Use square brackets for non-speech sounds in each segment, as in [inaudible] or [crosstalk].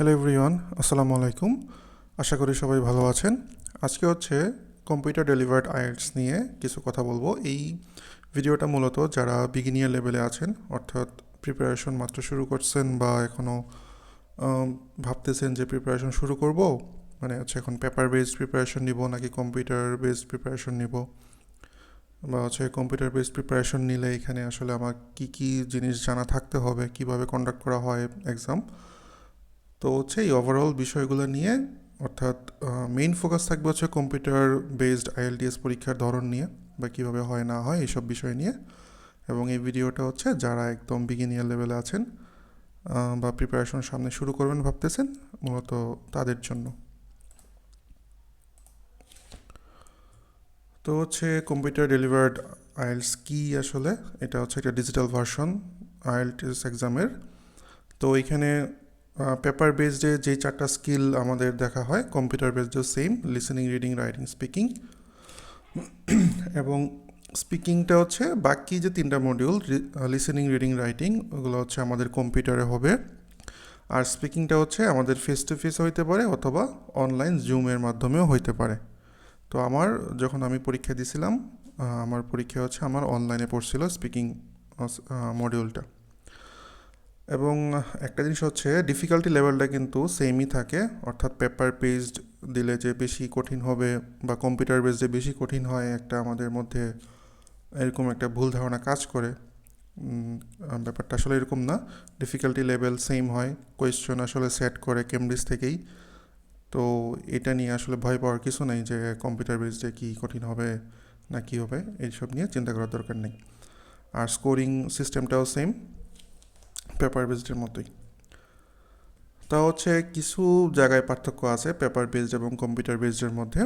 Hello everyone আসসালামু আলাইকুম আশা করি সবাই ভালো আছেন। আজকে হচ্ছে কম্পিউটার ডেলিভার্ড আইএলস নিয়ে কিছু কথা বলব। এই ভিডিওটা মূলত যারা বিগিনিয়ার লেভেলে আছেন, অর্থাৎ প্রিপারেশন মাত্র শুরু করছেন বা এখনও ভাবতেছেন যে প্রিপারেশন শুরু করব মানে হচ্ছে এখন পেপার বেসড প্রিপারেশন নিব নাকি কম্পিউটার বেসড প্রিপারেশন নিব, বা হচ্ছে কম্পিউটার বেসড প্রিপারেশন নিলে এখানে আসলে আমার কি কি জিনিস জানা থাকতে হবে, কীভাবে কন্ডাক্ট করা হয় এক্সাম তো হচ্ছে এই ওভারঅল বিষয়গুলো নিয়ে, অর্থাৎ মেইন ফোকাস থাকবে হচ্ছে কম্পিউটার বেসড আইএলটিএস পরীক্ষার ধরন নিয়ে, বা কীভাবে হয় না হয় এইসব বিষয় নিয়ে। এবং এই ভিডিওটা হচ্ছে যারা একদম বিগিনিয়ার লেভেলে আছেন বা প্রিপারেশন সামনে শুরু করবেন ভাবতেছেন, মূলত তাদের জন্য। তো হচ্ছে কম্পিউটার ডেলিভার্ড আইএলস কি আসলে? এটা হচ্ছে একটা ডিজিটাল ভার্সন আইএলটিএস এক্সামের তো এখানে পেপার বেসডে যে চারটা স্কিল আমাদের দেখা হয় computer বেসডেও same listening reading writing speaking এবং স্পিকিংটা হচ্ছে বাকি যে তিনটা মডিউল লিসেনিং রিডিং রাইটিং ওগুলো হচ্ছে আমাদের কম্পিউটারে হবে। আর স্পিকিংটা হচ্ছে আমাদের ফেস টু ফেস হইতে পারে অথবা অনলাইন জুমের মাধ্যমেও হইতে পারে। তো আমার যখন আমি পরীক্ষা দিছিলাম আমার পরীক্ষা হচ্ছে আমার অনলাইনে পড়ছিল স্পিকিং মডিউলটা এবং একটা জিনিস হচ্ছে ডিফিকাল্টি লেভেলটা কিন্তু সেমই থাকে। অর্থাৎ পেপার পেজড দিলে যে বেশি কঠিন হবে বা কম্পিউটার বেসডে বেশি কঠিন হয়, একটা আমাদের মধ্যে এরকম একটা ভুল ধারণা কাজ করে। ব্যাপারটা আসলে এরকম না। ডিফিকাল্টি লেভেল সেম হয়। কোয়েশ্চন আসলে সেট করে কেমব্রিজ থেকেই। তো এটা নিয়ে আসলে ভয় পাওয়ার কিছু নেই যে কম্পিউটার বেসডে কী কঠিন হবে না কি হবে, এইসব নিয়ে চিন্তা করার দরকার নেই। আর স্কোরিং সিস্টেমটাও সেম পেপার বেসডের মতোই। তা হচ্ছে কিছু জায়গায় পার্থক্য আছে পেপার বেসড এবং কম্পিউটার বেসডের মধ্যে।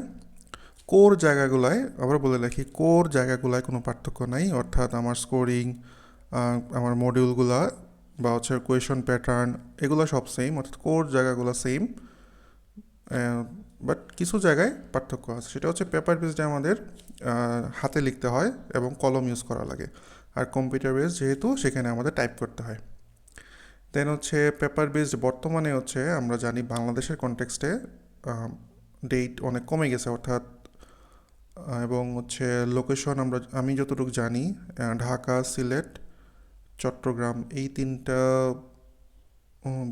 কোর জায়গাগুলায়, আবার বলে রাখি কোর জায়গাগুলায় কোনো পার্থক্য নাই। অর্থাৎ আমার স্কোরিং আমার মডিউলগুলা বা হচ্ছে কোয়েশন প্যাটার্ন এগুলো সব সেম অর্থাৎ কোর জায়গাগুলো সেম বাট কিছু জায়গায় পার্থক্য আছে। সেটা হচ্ছে পেপার বেসডে আমাদের হাতে লিখতে হয় এবং কলম ইউজ করা লাগে। আর কম্পিউটার বেস যেহেতু, সেখানে আমাদের টাইপ করতে হয়। দেন হচ্ছে পেপার বেসড বর্তমানে হচ্ছে আমরা জানি বাংলাদেশের কনটেক্সটে ডেট অনেক কমে গেছে অর্থাৎ এবং হচ্ছে লোকেশন আমরা, আমি যতটুকু জানি ঢাকা, সিলেট, চট্টগ্রাম এই তিনটা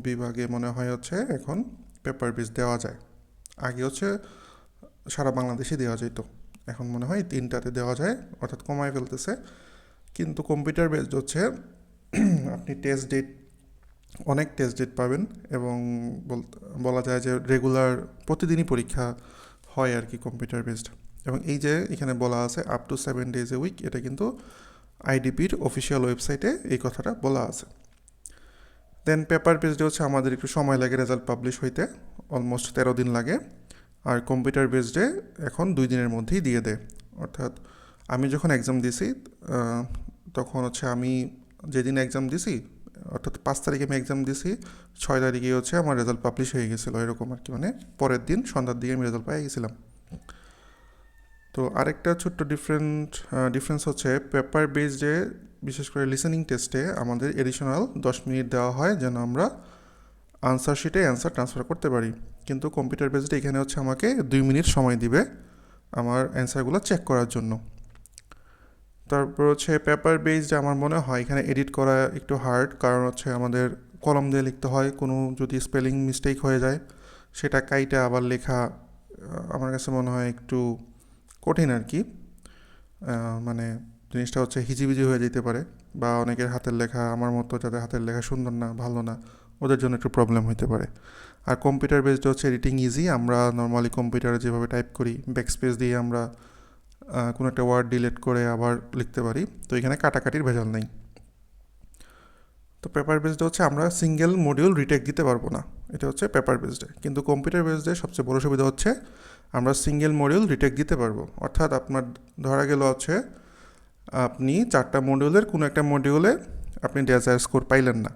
বিভাগে মনে হয় হচ্ছে এখন পেপার বেস দেওয়া যায়। আগে হচ্ছে সারা বাংলাদেশে দেওয়া যেত। এখন মনে হয় তিনটাতে দেওয়া যায়, অর্থাৎ কমায় ফেলতেছে। কিন্তু কম্পিউটার বেসড হচ্ছে, আপনি টেস্ট ডেট অনেক টেস্ট ডেট পাবেন এবং বল- যায় যে রেগুলার প্রতিদিনই পরীক্ষা হয় আর কি কম্পিউটার বেসড এবং এই যে এখানে বলা আছে up to seven days a week এটা কিন্তু আইডিপির অফিসিয়াল ওয়েবসাইটে এই কথাটা বলা আছে। দেন পেপার বেসডে হচ্ছে আমাদের একটু সময় লাগে রেজাল্ট পাবলিশ হইতে অলমোস্ট তেরো দিন লাগে। আর কম্পিউটার বেসডে এখন দুই দিনের মধ্যেই দিয়ে দেয়। অর্থাৎ আমি যখন এক্সাম দিছি তখন হচ্ছে আমি যেদিন এক্সাম দিছি অর্থাৎ পাঁচ তারিখে আমি এক্সাম দিছি ছয় তারিখে হচ্ছে আমার রেজাল্ট পাবলিশ হয়ে গেছিল, এরকম আর কি মানে পরের দিন সন্ধ্যার দিকে আমি রেজাল্ট পেয়ে গেছিলাম। তো আরেকটা ছোট্ট ডিফারেন্ট ডিফারেন্স হচ্ছে পেপার বেসডে বিশেষ করে লিসেনিং টেস্টে আমাদের এডিশনাল দশ মিনিট দেওয়া হয় যেন আমরা আনসার শিটে অ্যান্সার ট্রান্সফার করতে পারি। কিন্তু কম্পিউটার বেসডে এখানে হচ্ছে আমাকে দুই মিনিট সময় দিবে আমার অ্যান্সারগুলো চেক করার জন্য। তারপর হচ্ছে পেপার বেসড আমার মনে হয়, এখানে এডিট করা একটু হার্ড কারণ হচ্ছে আমাদের কলম দিয়ে লিখতে হয়, কোনো যদি স্পেলিং মিস্টেক হয়ে যায়, সেটা কাইটা আবার লেখা আমার কাছে মনে হয় একটু কঠিন আর কি। মানে জিনিসটা হচ্ছে হিজিবিজি হয়ে যেতে পারে, বা অনেকের হাতের লেখা আমার মতো যাদের হাতের লেখা সুন্দর না, ভালো না, ওদের জন্য একটু প্রবলেম হতে পারে। আর কম্পিউটার বেসড হচ্ছে এডিটিং ইজি আমরা নর্মালি কম্পিউটারে যেভাবে টাইপ করি ব্যাকস্পেস দিয়ে আমরা কোনো একটা ওয়ার্ড ডিলিট করে আবার লিখতে পারি। তো এখানে কাটাকাটির ভেজাল নেই। তো পেপার বেসডে হচ্ছে আমরা সিঙ্গেল মডিউল রিটেক দিতে পারব না। এটা হচ্ছে পেপার বেসডে কিন্তু কম্পিউটার বেসডে সবচেয়ে বড় সুবিধা হচ্ছে আমরা সিঙ্গেল মডিউল রিটেক দিতে পারব। অর্থাৎ আপনার ধরা গেল হচ্ছে আপনি চারটা মডিউলের কোনো একটা মডিউলে আপনি ডেজায়ার স্কোর পাইলেন না।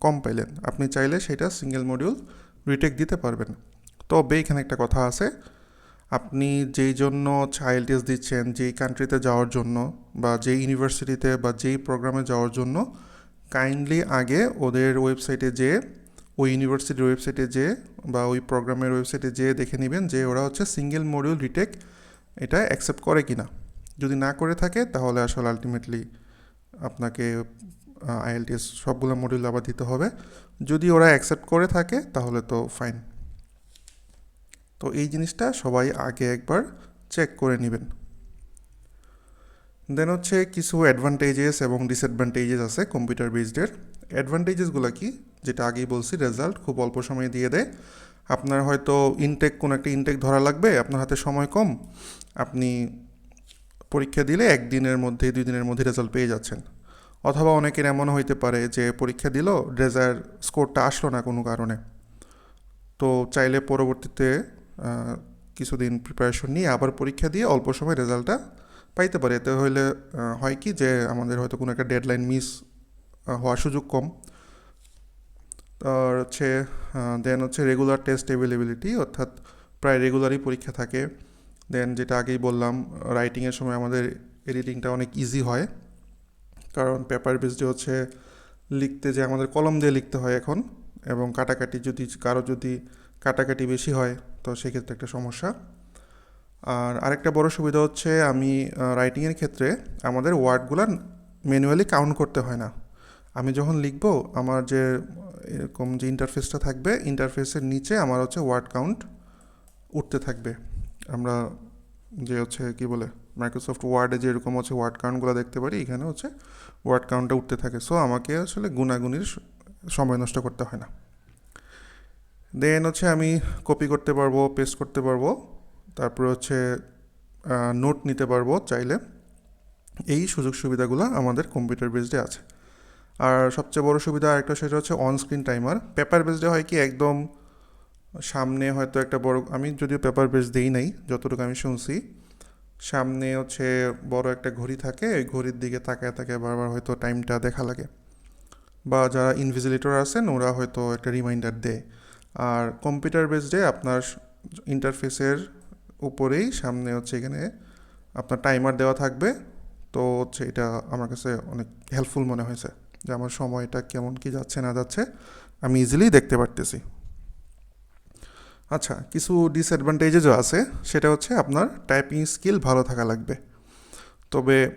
কম পাইলেন। আপনি চাইলে সেটা সিঙ্গেল মডিউল রিটেক দিতে পারবেন। তবে এখানে একটা কথা আছে। আপনি যেই জন্য আইএলটিএস দিচ্ছেন, যেই কান্ট্রিতে যাওয়ার জন্য বা যেই ইউনিভার্সিটিতে বা যেই প্রোগ্রামে যাওয়ার জন্য কাইন্ডলি আগে ওদের ওয়েবসাইটে যেয়ে, ওই ইউনিভার্সিটির ওয়েবসাইটে যেয়ে বা ওই প্রোগ্রামের ওয়েবসাইটে যেয়ে দেখে নেবেন যে ওরা হচ্ছে সিঙ্গেল মডিউল রিটেক এটা অ্যাকসেপ্ট করে কি না যদি না করে থাকে, তাহলে আসলে আলটিমেটলি আপনাকে আইএলটিএস সবগুলো মডিউল আবার দিতে হবে। যদি ওরা অ্যাকসেপ্ট করে থাকে, তাহলে তো ফাইন তো এই জিনিসটা সবাই আগে একবার চেক করে নেবেন। দেন হচ্ছে কিছু অ্যাডভান্টেজেস এবং ডিসঅ্যাডভান্টেজেস আছে কম্পিউটার বেসডের অ্যাডভান্টেজেসগুলো কি? যেটা আগেই বলছি রেজাল্ট খুব অল্প সময়ে দিয়ে দেয়। আপনার হয়তো ইনটেক কোনো একটা ইনটেক ধরা লাগবে, আপনার হাতে সময় কম, আপনি পরীক্ষা দিলে একদিনের মধ্যে দুই দিনের মধ্যে রেজাল্ট পেয়ে যাচ্ছেন। অথবা অনেকের এমন হইতে পারে যে পরীক্ষা দিল রেজাল্ট স্কোরটা আসলো না কোনো কারণে। তো চাইলে পরবর্তীতে কিছুদিন প্রিপারেশন নিয়ে আবার পরীক্ষা দিয়ে অল্প সময় রেজাল্টটা পাইতে পারে। এতে হইলে হয় কি যে আমাদের হয়তো কোনো একটা ডেডলাইন মিস হওয়ার সুযোগ কম। আর হচ্ছে দেন হচ্ছে রেগুলার টেস্ট অ্যাভেলেবিলিটি অর্থাৎ প্রায় রেগুলারই পরীক্ষা থাকে। দেন যেটা আগেই বললাম রাইটিংয়ের সময় আমাদের এডিটিংটা অনেক ইজি হয়। কারণ পেপার বেসডে হচ্ছে লিখতে যে আমাদের কলম দিয়ে লিখতে হয় এখন, এবং কাটাকাটি যদি, কারও যদি কাটাকাটি বেশি হয় তো সেক্ষেত্রে একটা সমস্যা। আর আরেকটা বড় সুবিধা হচ্ছে আমি রাইটিংয়ের ক্ষেত্রে আমাদের ওয়ার্ডগুলো ম্যানুয়ালি কাউন্ট করতে হয় না। আমি যখন লিখব, আমার যে, এরকম যে ইন্টারফেসটা থাকবে ইন্টারফেসের নিচে আমার হচ্ছে ওয়ার্ড কাউন্ট উঠতে থাকবে। আমরা যে হচ্ছে, কি বলে মাইক্রোসফট ওয়ার্ডে যেরকম হচ্ছে ওয়ার্ড কাউন্টগুলো দেখতে পারি, এখানে হচ্ছে ওয়ার্ড কাউন্টটা উঠতে থাকে। সো আমাকে আসলে গুণাগুনির স- সময় নষ্ট করতে হয় না। দেন হচ্ছে আমি কপি করতে পারব পেস্ট করতে পারব। তারপরে হচ্ছে নোট নিতে পারব চাইলে। এই সুযোগ সুবিধাগুলো আমাদের কম্পিউটার বেসডে আছে। আর সবচেয়ে বড় সুবিধা আরেকটা, সেটা হচ্ছে অন স্ক্রিন টাইমার পেপার বেসডে হয় কি, একদম সামনে হয়তো একটা বড়, আমি যদিও পেপার বেস দেই নাই, যতটুকু আমি শুনছি। সামনে হচ্ছে বড় একটা ঘড়ি থাকে, ওই ঘড়ির দিকে তাকায় তাকায় বারবার হয়তো টাইমটা দেখা লাগে। বা যারা ইনভিজিলেটর আছেন, ওরা হয়তো একটা রিমাইন্ডার দেয়। আর কম্পিউটার বেসডে আপনার ইন্টারফেসের উপরেই সামনে হচ্ছে এখানে আপনার টাইমার দেওয়া থাকবে। তো হচ্ছে এটা আমার কাছে অনেক হেল্পফুল মনে হয়েছে যে আমার সময়টা কেমন কি যাচ্ছে না যাচ্ছে আমি ইজিলি দেখতে পারতেছি। আচ্ছা কিছু ডিসঅ্যাডভান্টেজেসও আছে। সেটা হচ্ছে আপনার টাইপিং স্কিল ভালো থাকা লাগবে। তবে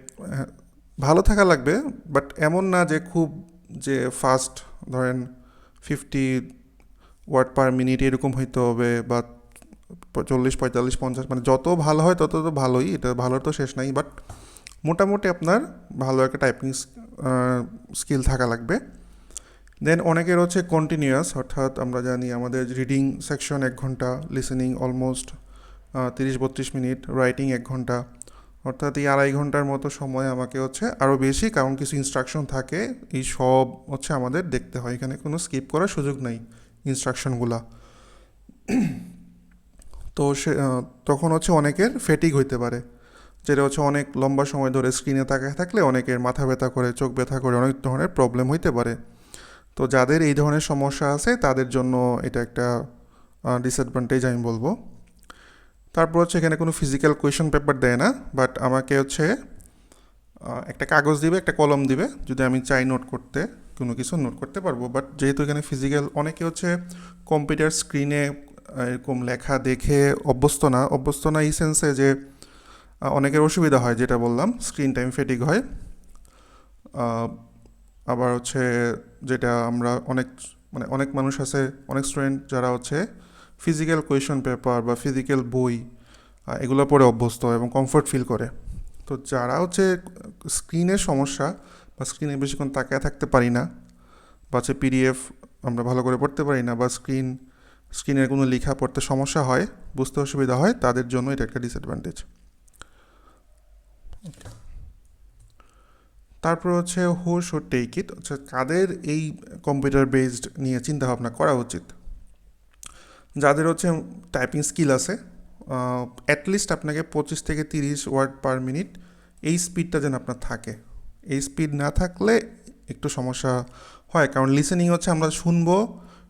ভালো থাকা লাগবে বাট এমন না যে খুব যে ফাস্ট ধরেন ফিফটি ওয়ার্ড পার মিনিট এরকম হইতে হবে বা চল্লিশ, পঁয়তাল্লিশ, পঞ্চাশ মানে যত ভালো হয় তত তো ভালোই, এটা ভালোর তো শেষ নাই বাট মোটামুটি আপনার ভালো একটা টাইপিং স্কিল থাকা লাগবে। দেন অনেকের হচ্ছে কন্টিনিউয়াস অর্থাৎ আমরা জানি আমাদের রিডিং সেকশন এক ঘণ্টা লিসেনিং অলমোস্ট তিরিশ, বত্রিশ মিনিট রাইটিং এক ঘণ্টা, অর্থাৎ এই আড়াই ঘণ্টার মতো সময় আমাকে হচ্ছে আরও বেশি, কারণ কিছু ইনস্ট্রাকশন থাকে, এই সব হচ্ছে আমাদের দেখতে হয়, এখানে কোনো স্কিপ করার সুযোগ নাই। ইনস্ট্রাকশনগুলা তো সে তখন হচ্ছে অনেকের ফেটিক হইতে পারে। যেটা হচ্ছে অনেক লম্বা সময় ধরে স্ক্রিনে তাকায় থাকলে অনেকের মাথা ব্যথা করে, চোখ ব্যথা করে অনেক ধরনের প্রবলেম হইতে পারে। তো যাদের এই ধরনের সমস্যা আছে, তাদের জন্য এটা একটা ডিসঅ্যাডভান্টেজ আমি বলব। তারপর হচ্ছে এখানে কোনো ফিজিক্যাল কোয়েশন পেপার দেয় না বাট আমাকে হচ্ছে একটা কাগজ দিবে, একটা কলম দিবে, যদি আমি চাই নোট করতে, কোনো কিছু নোট করতে পারব বাট যেহেতু এখানে ফিজিক্যাল অনেকে হচ্ছে কম্পিউটার স্ক্রিনে এরকম লেখা দেখে অভ্যস্ত না অভ্যস্ত না এই সেন্সে যে অনেকের অসুবিধা হয়, যেটা বললাম স্ক্রিন টাইম ফেটিক হয়। আবার হচ্ছে যেটা আমরা অনেক মানে অনেক মানুষ আছে, অনেক স্টুডেন্ট যারা হচ্ছে ফিজিক্যাল কোয়েশন পেপার বা ফিজিক্যাল বই এগুলো পড়ে অভ্যস্ত এবং কমফোর্ট ফিল করে। তো যারা হচ্ছে স্ক্রিনের সমস্যা বা স্ক্রিনে বেশিক্ষণ তাকায় থাকতে পারি না বা হচ্ছে পিডিএফ আমরা ভালো করে পড়তে পারি না বা স্ক্রিন স্ক্রিনের কোনো লেখা পড়তে সমস্যা হয়, বুঝতে অসুবিধা হয়, তাদের জন্য এটা একটা ডিসঅ্যাডভান্টেজ তারপর হচ্ছে হু শুড টেক ইট হচ্ছে কাদের এই কম্পিউটার বেসড নিয়ে চিন্তাভাবনা করা উচিত? যাদের হচ্ছে টাইপিং স্কিল আছে অ্যাটলিস্ট আপনাকে পঁচিশ থেকে তিরিশ ওয়ার্ড পার মিনিট এই স্পিডটা যেন আপনার থাকে। এই স্পিড না থাকলে একটু সমস্যা হয়, কারণ লিসেনিং হচ্ছে আমরা শুনব,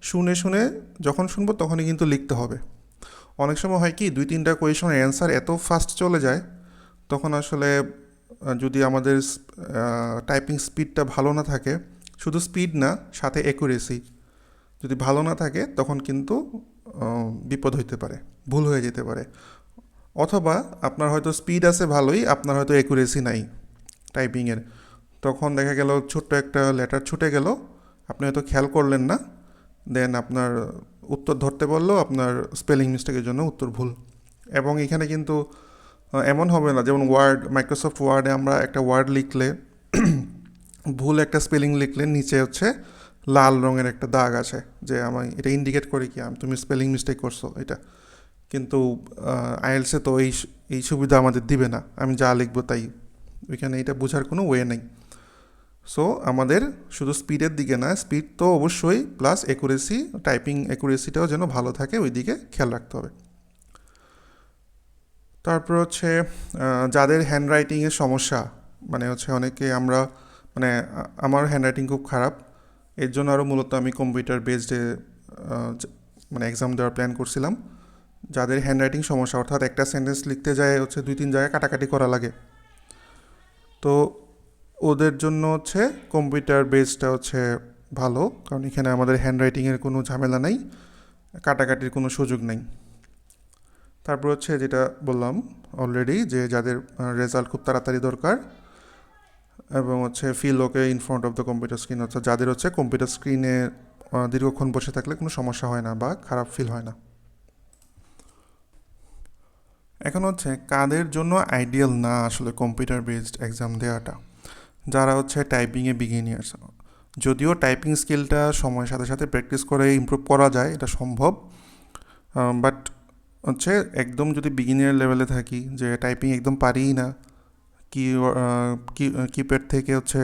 শুনে শুনে যখন শুনব তখনই কিন্তু লিখতে হবে। অনেক সময় হয় কি, দুই তিনটা কোয়েশনের অ্যান্সার এত ফাস্ট চলে যায়, তখন আসলে যদি আমাদের টাইপিং স্পিডটা ভালো না থাকে, শুধু স্পিড না, সাথে অ্যাকুরেসি যদি ভালো না থাকে তখন কিন্তু বিপদ হইতে পারে, ভুল হয়ে যেতে পারে। অথবা আপনার হয়তো স্পিড আছে ভালোই, আপনার হয়তো একুরেসি নাই টাইপিংয়ের তখন দেখা গেল ছোট্ট একটা লেটার ছুটে গেল, আপনি হয়তো খেয়াল করলেন না দেন আপনার উত্তর ধরতে পারলেও আপনার স্পেলিং মিস্টেকের জন্য উত্তর ভুল। এবং এখানে কিন্তু এমন হবে না, যেমন ওয়ার্ড মাইক্রোসফট ওয়ার্ডে আমরা একটা ওয়ার্ড লিখলে, [clears throat] ভুল একটা স্পেলিং লিখলে নিচে হচ্ছে লাল রঙের একটা দাগ আছে যে আমি এটা ইন্ডিকেট করে কি, আমি তুমি স্পেলিং মিস্টেক করছ এটা। কিন্তু আইএলসে তো এই এই সুবিধা আমাদের দিবে না। আমি যা লিখব তাই। ওইখানে এটা বোঝার কোনো ওয়ে নেই। সো আমাদের শুধু স্পিডের দিকে না স্পিড তো অবশ্যই প্লাস একুরেসি টাইপিং একুরেসিটাও যেন ভালো থাকে ওই দিকে খেয়াল রাখতে হবে। তারপর হচ্ছে যাদের হ্যান্ড রাইটিংয়ের সমস্যা মানে হচ্ছে অনেকে আমরা মানে আমার হ্যান্ডরাইটিং খুব খারাপ। এর জন্য আরও মূলত আমি কম্পিউটার বেসডে মানে এক্সাম দেওয়ার প্ল্যান করছিলাম। যাদের হ্যান্ডরাইটিং সমস্যা, অর্থাৎ একটা সেন্টেন্স লিখতে যায়, হচ্ছে দুই তিন জায়গায় কাটাকাটি করা লাগে। তো ওদের জন্য হচ্ছে কম্পিউটার বেসটা হচ্ছে ভালো, কারণ এখানে আমাদের হ্যান্ডরাইটিংয়ের কোনো ঝামেলা নাই, কাটাকাটির কোনো সুযোগ নেই। তারপর হচ্ছে যেটা বললাম অলরেডি যে যাদের রেজাল্ট খুব তাড়াতাড়ি দরকার এবং হচ্ছে feel okay in front of the computer screen অর্থাৎ যাদের হচ্ছে কম্পিউটার স্ক্রিনে দীর্ঘক্ষণ বসে থাকলে কোনো সমস্যা হয় না বা খারাপ ফিল হয় না। এখন হচ্ছে কাদের জন্য আইডিয়াল না আসলে কম্পিউটার বেসড এক্সাম দেওয়াটা যারা হচ্ছে টাইপিংয়ে বিগিনিয়ার্স যদিও টাইপিং স্কিলটা সময়ের সাথে সাথে প্র্যাকটিস করে ইমপ্রুভ করা যায়, এটা সম্ভব বাট হচ্ছে একদম যদি বিগিনিয়ার লেভেলে থাকি, যে টাইপিং একদম পারিই না কি কিপ্যাড থেকে হচ্ছে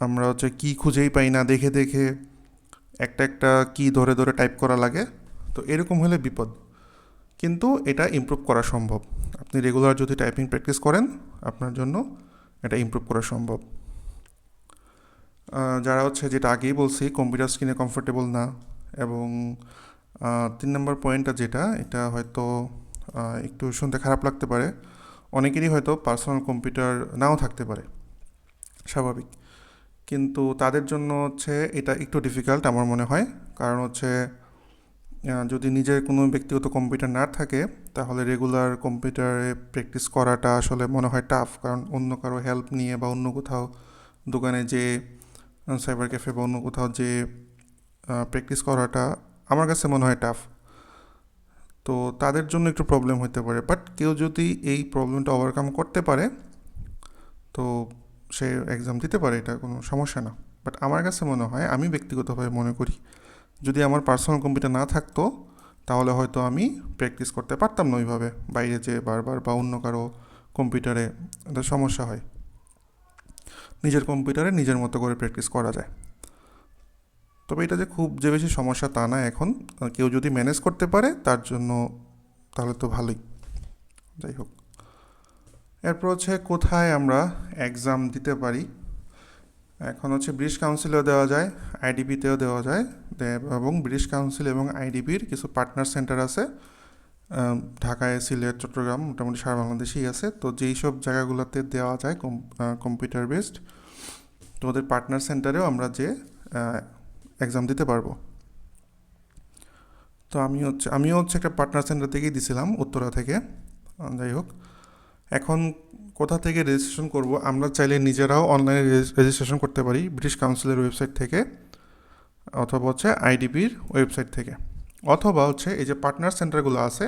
আমরা হচ্ছে কি খুঁজেই পাই না, দেখে দেখে একটা একটা কি ধরে ধরে টাইপ করা লাগে। তো এরকম হলে বিপদ। কিন্তু এটা ইমপ্রুভ করা সম্ভব। আপনি রেগুলার যদি টাইপিং প্র্যাকটিস করেন, আপনার জন্য এটা ইমপ্রুভ করা সম্ভব। যারা হচ্ছে যেটা আগেই বলছি কম্পিউটার স্ক্রিনে কমফোর্টেবল না এবং তিন নম্বর পয়েন্টটা যেটা, এটা হয়তো একটু শুনতে খারাপ লাগতে পারে। অনেকেরই হয়তো পার্সোনাল কম্পিউটার নাও থাকতে পারে, স্বাভাবিক। কিন্তু তাদের জন্য হচ্ছে এটা একটু ডিফিকাল্ট আমার মনে হয়। কারণ হচ্ছে যদি নিজের কোনো ব্যক্তিগত কম্পিউটার না থাকে, তাহলে রেগুলার কম্পিউটারে প্র্যাকটিস করাটা আসলে মনে হয় টাফ কারণ অন্য কারও হেল্প নিয়ে বা অন্য কোথাও দোকানে যে সাইবার ক্যাফে বা অন্য কোথাও যে প্র্যাকটিস করাটা আমার কাছে মনে হয় টাফ তো তাদের জন্য একটু প্রবলেম হতে পারে। বাট কেউ যদি এই প্রবলেমটা ওভারকাম করতে পারে, তো সে এক্সাম দিতে পারে, এটা কোনো সমস্যা না। বাট আমার কাছে মনে হয়, আমি ব্যক্তিগতভাবে মনে করি, যদি আমার পার্সোনাল কম্পিউটার না থাকতো, তাহলে হয়তো আমি প্র্যাকটিস করতে পারতাম না ওইভাবে। বাইরে যে বারবার বা অন্য কারও কম্পিউটারে সমস্যা হয়। নিজের কম্পিউটারে নিজের মতো করে প্র্যাকটিস করা যায়। তবে এটা যে খুব যে বেশি সমস্যা তা না এখন। কেউ যদি ম্যানেজ করতে পারে, তার জন্য তাহলে তো ভালোই। যাই হোক। এরপর হচ্ছে কোথায় আমরা এক্সাম দিতে পারি? এখন হচ্ছে ব্রিটিশ কাউন্সিলেও দেওয়া যায় আইডিপিতেও দেওয়া যায় এবং ব্রিটিশ কাউন্সিল এবং আইডিপির কিছু পার্টনার সেন্টার আছে। ঢাকায় সিলেট, চট্টগ্রাম, মোটামুটি সারা বাংলাদেশেই আছে। তো যেই সব জায়গাগুলোতে দেওয়া যায় কম্পিউটার বেসড তো ওদের পার্টনার সেন্টারেও আমরা যে এক্সাম দিতে পারব। তো আমি হচ্ছে, আমিও হচ্ছে একটা পার্টনার সেন্টার থেকেই দিছিলাম উত্তরা থেকে। যাই হোক, এখন কোথা থেকে রেজিস্ট্রেশন করব? আমরা চাইলে নিজেরাও অনলাইনে রেজিস্ট্রেশন করতে পারি ব্রিটিশ কাউন্সিলের ওয়েবসাইট থেকে, অথবা হচ্ছে আইডিপির ওয়েবসাইট থেকে। অথবা হচ্ছে এই যে পার্টনার সেন্টারগুলো আছে,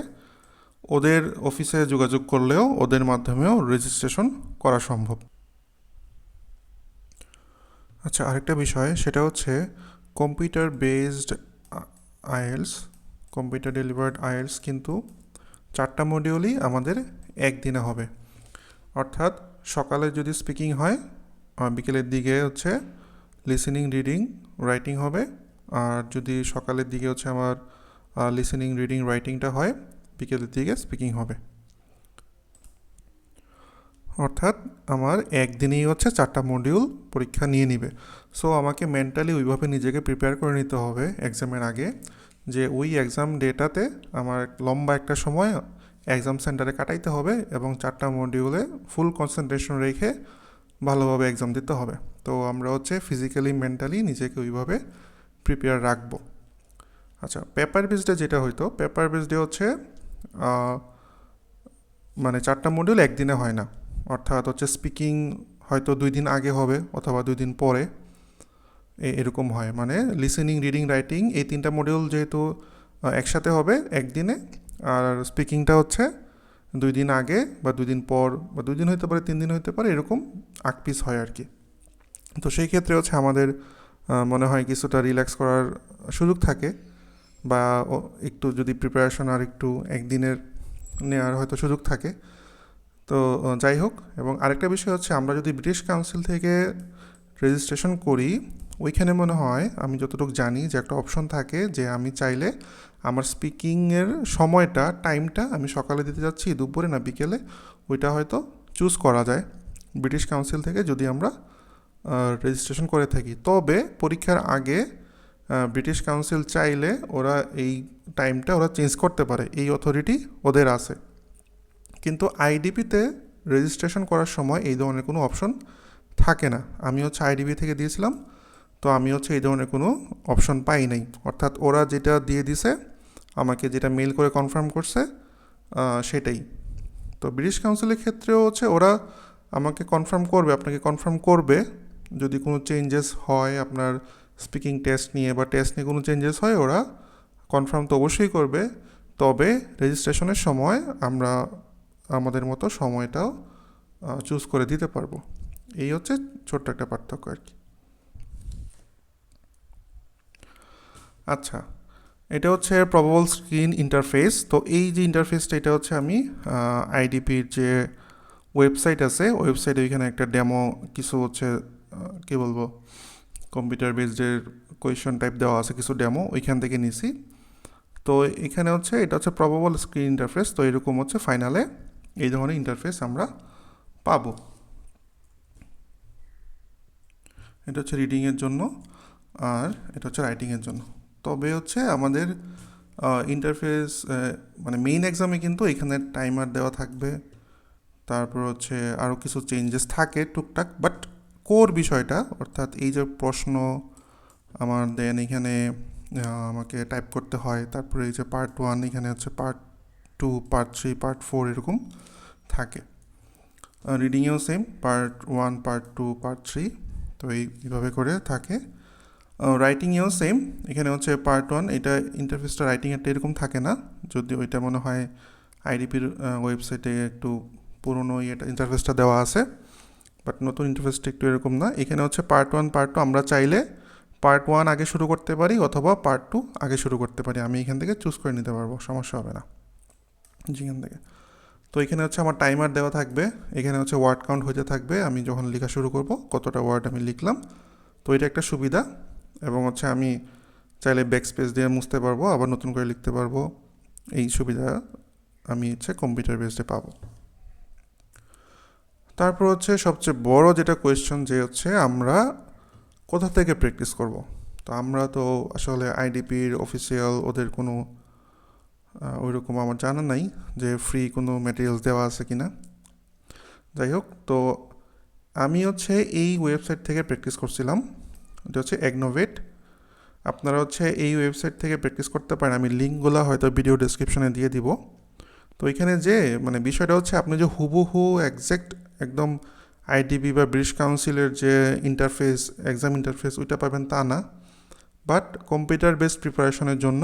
ওদের অফিসে যোগাযোগ করলেও ওদের মাধ্যমেও রেজিস্ট্রেশন করা সম্ভব। আচ্ছা আরেকটা বিষয়, সেটা হচ্ছে computer based IELTS computer delivered IELTS কিন্তু চারটা মডিউলই আমাদের একদিনে হবে। অর্থাৎ সকালে যদি স্পিকিং হয় বিকেলের দিকে হচ্ছে লিসেনিং রিডিং রাইটিং হবে। আর যদি সকালের দিকে হচ্ছে আমার লিসেনিং রিডিং রাইটিংটা হয়, বিকেলের দিকে স্পিকিং হবে। অর্থাৎ আমার একদিনেই হচ্ছে চারটা মডিউল পরীক্ষা নিয়ে নিবে। সো আমাকে মেন্টালি ওইভাবে নিজেকে প্রিপেয়ার করে নিতে হবে এক্সামের আগে, যে ওই এক্সাম ডেটাতে আমার লম্বা একটা সময় এক্সাম সেন্টারে কাটাইতে হবে এবং চারটা মডিউলে ফুল কনসেন্ট্রেশন রেখে ভালোভাবে এক্সাম দিতে হবে। তো আমরা হচ্ছে ফিজিক্যালি মেন্টালি নিজেকে ওইভাবে প্রিপেয়ার রাখব। আচ্ছা পেপার বেসডে যেটা হইতো পেপার বেসডে হচ্ছে মানে চারটা মডিউল একদিনে হয় না। অর্থাৎ হচ্ছে স্পিকিং হয়তো দুই দিন আগে হবে অথবা দুই দিন পরে এরকম হয়। মানে লিসেনিং রিডিং রাইটিং এই তিনটা মডিউল যেহেতু একসাথে হবে একদিনে, আর স্পিকিংটা হচ্ছে দুই দিন আগে বা দুই দিন পর বা দুই দিন হতে পারে, তিন দিন হতে পারে, এরকম আগ পিস হয় আর কি। তো সেই ক্ষেত্রে হচ্ছে আমাদের মনে হয় কিছুটা রিল্যাক্স করার সুযোগ থাকে বা একটু যদি প্রিপারেশন আর একটু একদিনের নেওয়ার হয়তো সুযোগ থাকে। তো যাই হোক, এবং আরেকটা বিষয় হচ্ছে আমরা যদি ব্রিটিশ কাউন্সিল থেকে রেজিস্ট্রেশন করি, ওইখানে মনে হয়, আমি যতটুকু জানি যে একটা অপশন থাকে যে আমি চাইলে আমার স্পিকিংয়ের সময়টা টাইমটা আমি সকালে দিতে যাচ্ছি, দুপুরে না বিকেলে, ওইটা হয়তো চুজ করা যায় ব্রিটিশ কাউন্সিল থেকে যদি আমরা রেজিস্ট্রেশন করে থাকি। তবে পরীক্ষার আগে ব্রিটিশ কাউন্সিল চাইলে ওরা এই টাইমটা ওরা চেঞ্জ করতে পারে, এই অথরিটি ওদের আছে। কিন্তু আইডিপিতে রেজিস্ট্রেশন করার সময় এই ধরনের কোনো অপশন থাকে না। আমি হচ্ছে আইডিপি থেকে দিয়েছিলাম, তো আমি হচ্ছে এই ধরনের কোনো অপশন পাই নাই। অর্থাৎ ওরা যেটা দিয়ে দিছে, আমাকে যেটা মেল করে কনফার্ম করছে সেটাই। তো ব্রিটিশ কাউন্সিলের ক্ষেত্রেও হচ্ছে ওরা আমাকে কনফার্ম করবে, আপনাকে কনফার্ম করবে। যদি কোনো চেঞ্জেস হয়, আপনার স্পিকিং টেস্ট নিয়ে বা টেস্ট নিয়ে কোনো চেঞ্জেস হয়, ওরা কনফার্ম তো অবশ্যই করবে। তবে রেজিস্ট্রেশনের সময় আমরা আমাদের মতো সময়টাও চুজ করে দিতে পারব। এই হচ্ছে ছোট্ট একটা পার্থক্য আর কি। আচ্ছা এটা হচ্ছে প্রবাবল স্ক্রিন ইন্টারফেস তো এই যে ইন্টারফেসটা এটা হচ্ছে আমি আইডিপির যে ওয়েবসাইট আছে ওয়েবসাইটে ওইখানে একটা ডেমো কিছু হচ্ছে কি বলব কম্পিউটার বেসডের কোয়েশন টাইপ দেওয়া আছে, কিছু ডেমো ওইখান থেকে নিছি। তো এখানে হচ্ছে, এটা হচ্ছে প্রবাবল স্ক্রিন ইন্টারফেস তো এরকম হচ্ছে ফাইনালে এই ধরনের ইন্টারফেস আমরা পাবো। এটা হচ্ছে রিডিংয়ের জন্য আর এটা হচ্ছে রাইটিংয়ের জন্য। তবে হচ্ছে আমাদের ইন্টারফেস মানে মেইন এক্সামে কিন্তু এখানে টাইমার দেওয়া থাকবে। তারপর হচ্ছে আরও কিছু চেঞ্জেস থাকে টুকটাক বাট কোর বিষয়টা, অর্থাৎ এই যে প্রশ্ন আমার দেন এখানে আমাকে টাইপ করতে হয়। তারপরে এই যে পার্ট ওয়ান এখানে হচ্ছে part two part three part four এরকম থাকে। রিডিংয়েও same part one part two part three তো এইভাবে করে থাকে। রাইটিংয়েও সেম এখানে হচ্ছে পার্ট ওয়ান এটা ইন্টারফেসটা রাইটিংয়েরটা এরকম থাকে না। যদি ওইটা মনে হয় আইডিপির ওয়েবসাইটে একটু পুরনো ইয়েটা ইন্টারফেসটা দেওয়া আছে বাট নতুন ইন্টারফেসটা একটু এরকম না। এখানে হচ্ছে পার্ট ওয়ান পার্ট টু আমরা চাইলে পার্ট ওয়ান আগে শুরু করতে পারি, অথবা পার্ট টু আগে শুরু করতে পারি। আমি এখান থেকে চুজ করে নিতে পারব, সমস্যা হবে না। যেখান থেকে। তো এখানে হচ্ছে আমার টাইমার দেওয়া থাকবে, এখানে হচ্ছে ওয়ার্ড কাউন্ট হতে থাকবে, আমি যখন লেখা শুরু করব, কতটা ওয়ার্ড আমি লিখলাম। তো এটা একটা সুবিধা, এবং হচ্ছে আমি চাইলে ব্যাক স্পেস দিয়ে মুছতে পারব, আবার নতুন করে লিখতে পারব। এই সুবিধা আমি হচ্ছে কম্পিউটার বেসডে পাবো। তারপর হচ্ছে সবচেয়ে বড় যেটা কোয়েশ্চন যে হচ্ছে আমরা কোথা থেকে প্র্যাকটিস করব? তো আমরা তো আসলে আইডিপির অফিসিয়াল ওদের কোনো ওই রকম আমার জানা নাই যে ফ্রি কোনো ম্যাটেরিয়ালস দেওয়া আছে কি না যাই হোক, তো আমি হচ্ছে এই ওয়েবসাইট থেকে প্র্যাকটিস করছিলাম। এটা হচ্ছে অ্যাগনোভেট আপনারা হচ্ছে এই ওয়েবসাইট থেকে প্র্যাকটিস করতে পারেন। আমি লিঙ্কগুলো হয়তো ভিডিও ডেসক্রিপশনে দিয়ে দিব। তো এখানে যে মানে বিষয়টা হচ্ছে আপনি যে হুবহু একজ্যাক্ট একদম আইডিবি বা ব্রিটিশ কাউন্সিলের যে ইন্টারফেস এক্সাম ইন্টারফেস ওইটা পাবেন তা না। বাট কম্পিউটার বেসড প্রিপারেশনের জন্য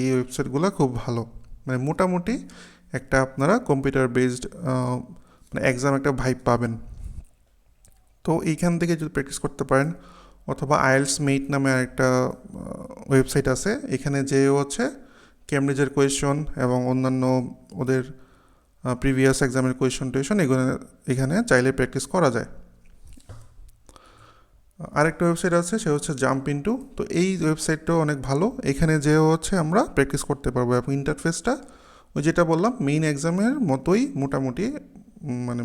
এই ওয়েবসাইটগুলো খুব ভালো। মানে মোটামুটি একটা আপনারা কম্পিউটার বেসড মানে এক্সাম একটা ভাইব পাবেন। তো এইখান থেকে যদি প্র্যাকটিস করতে পারেন, অথবা আইএলস মেইট নামে আরেকটা ওয়েবসাইট আছে। এখানে যে হচ্ছে ক্যামব্রিজের কোয়েশন এবং অন্যান্য ওদের প্রিভিয়াস এক্সামের কোয়েশন টোয়েশন এগুলো এখানে চাইলে প্র্যাকটিস করা যায়। আরেকটা ওয়েবসাইট আছে সে হচ্ছে জাম্প ইন্টু তো এই ওয়েবসাইটটাও অনেক ভালো। এখানে যে হচ্ছে আমরা প্র্যাকটিস করতে পারব এবং ইন্টারফেসটা ওই যেটা বললাম মেইন এক্সামের মতোই মোটামুটি মানে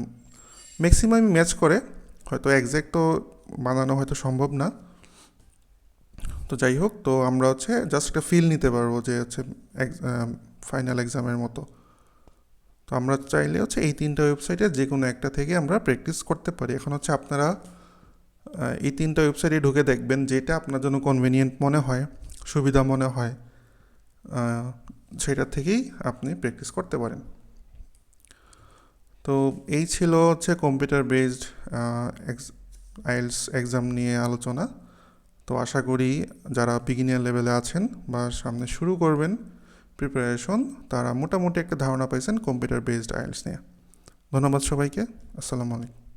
ম্যাক্সিমাম ম্যাচ করে। হয়তো একজ্যাক্ট তো বানানো হয়তো সম্ভব না। তো যাই হোক, তো আমরা হচ্ছে জাস্ট একটা ফিল নিতে পারব যে হচ্ছে ফাইনাল এক্সামের মতো। তো আমরা চাইলে হচ্ছে এই তিনটা ওয়েবসাইটে যে কোনো একটা থেকে আমরা প্র্যাকটিস করতে পারি। এখন হচ্ছে আপনারা এই তিনটা ওয়েবসাইটে ঢুকে দেখবেন, যেটা আপনার জন্য কনভেনিয়েন্ট মনে হয়, সুবিধা মনে হয় সেটা থেকেই আপনি প্র্যাকটিস করতে পারেন। তো এই ছিল হচ্ছে কম্পিউটার বেসড আইএলস এক্সাম নিয়ে আলোচনা। তো আশা করি যারা বিগিনিয়ার লেভেলে আছেন বা সামনে শুরু করবেন প্রিপারেশন তারা মোটামুটি একটা ধারণা পাইছেন কম্পিউটার বেসড আইএলস নিয়ে। ধন্যবাদ সবাইকে। আসসালামু আলাইকুম।